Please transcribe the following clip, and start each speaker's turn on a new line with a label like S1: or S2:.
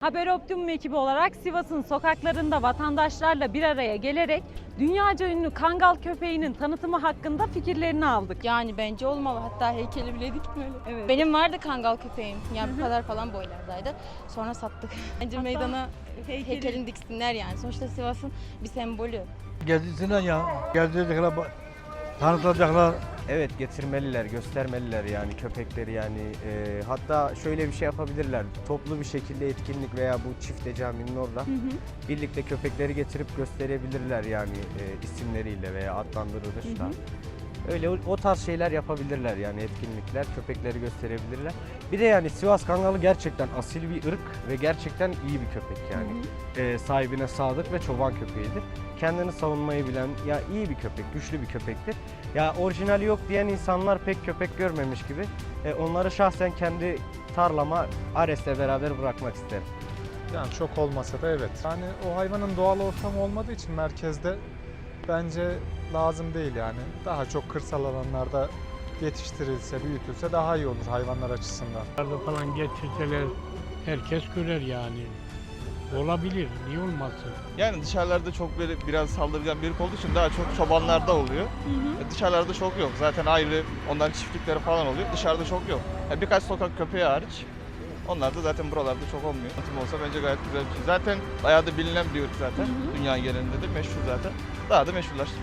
S1: Haber Optimum ekibi olarak Sivas'ın sokaklarında vatandaşlarla bir araya gelerek dünyaca ünlü Kangal köpeğinin tanıtımı hakkında fikirlerini aldık.
S2: Yani bence olmalı. Hatta heykeli bile dikmeli.
S1: Evet.
S2: Benim vardı kangal köpeğim. Yani bu kadar falan boylardaydı. Sonra sattık. Bence
S1: Hatta
S2: meydana
S1: heykeli-
S2: heykelini diksinler yani. Sonuçta Sivas'ın bir sembolü.
S3: Gezdirsinler ya. Gezdirecekler, ba- tanıtacaklar.
S4: Evet getirmeliler, göstermeliler yani köpekleri yani. E, hatta şöyle bir şey yapabilirler. Toplu bir şekilde etkinlik veya bu çifte caminin orada birlikte köpekleri getirip gösterebilirler yani e, isimleriyle veya adlandırılışla. Öyle o, o tarz şeyler yapabilirler yani etkinlikler, köpekleri gösterebilirler. Bir de yani Sivas Kangalı gerçekten asil bir ırk ve gerçekten iyi bir köpek yani. E, sahibine sadık ve çoban köpeğidir. Kendini savunmayı bilen, ya iyi bir köpek, güçlü bir köpektir. Ya orijinali yok diyen insanlar pek köpek görmemiş gibi. E, onları şahsen kendi tarlama Ares'le beraber bırakmak isterim.
S5: Yani çok olmasa da evet. Yani o hayvanın doğal ortamı olmadığı için merkezde bence lazım değil yani. Daha çok kırsal alanlarda yetiştirilse, büyütülse daha iyi olur hayvanlar açısından.
S6: Dışarıda falan getirseler herkes görer yani. Olabilir, niye olmasın?
S7: Yani dışarılarda çok böyle biraz saldırgan bir olduğu için daha çok çobanlarda oluyor. E, Dışarılarda çok yok. Zaten ayrı onların çiftlikleri falan oluyor. Dışarıda çok yok. Yani birkaç sokak köpeği hariç. Onlar da zaten buralarda çok olmuyor. Tanıtım olsa bence gayet güzel bir şey. Zaten bayağı da bilinen bir ırk zaten. Dünya genelinde de meşhur zaten. Daha da meşhurlaştırmak